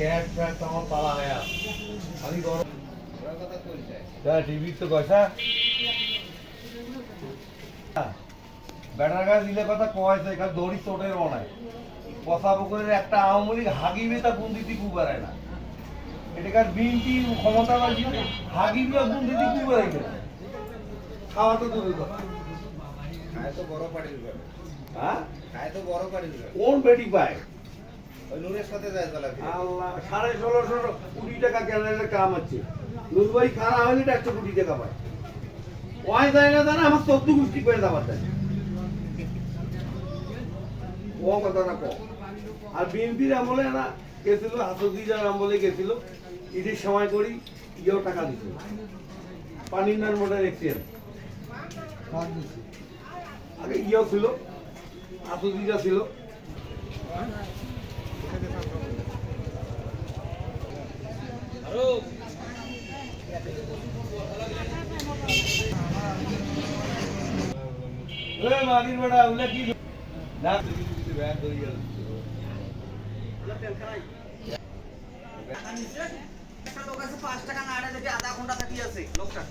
Gas ফ্যাস তো আমার পালা হয়ে খালি গরম। টিভি তো কয়সা ব্যাটার গাছ দিলে কথা কয়েছে এখানে দড়ি চোটের মনায় পচা পুকুরের একটা আওয়ামী লীগ হাগিবে তা গুন্দিতি কুবারায় না। এটাকার বিএনপি ক্ষমতা বাজি হাগিবে আর গুন্দিতি কুবারাই না খাওয়া তো দূরের কথা। খায় তো বড় ঘরে হ্যাঁ? খায় তো বড় ঘরে কোন বেটি পায়? সাড়ে ষোলোশো টাকা কাম আছে একশো টাকা আমার দেয়। কথাটা কম আর বিএনপির আমলে না গেছিল হাসুদ্দিজার আমলে গেছিল। ঈদের সময় করি, ইয়েও টাকা দিছিল পানির নার মোটর আগে ইয়েও ছিল হাসুদ্দিজা ছিল ওই মাগির বেটা ওগুলা কি না ব্যাগ ধরে গেল একটা লোক আছে পাঁচ টাকা না আড়ে দেখে আধা ঘণ্টা থাকি আছে লোকটা।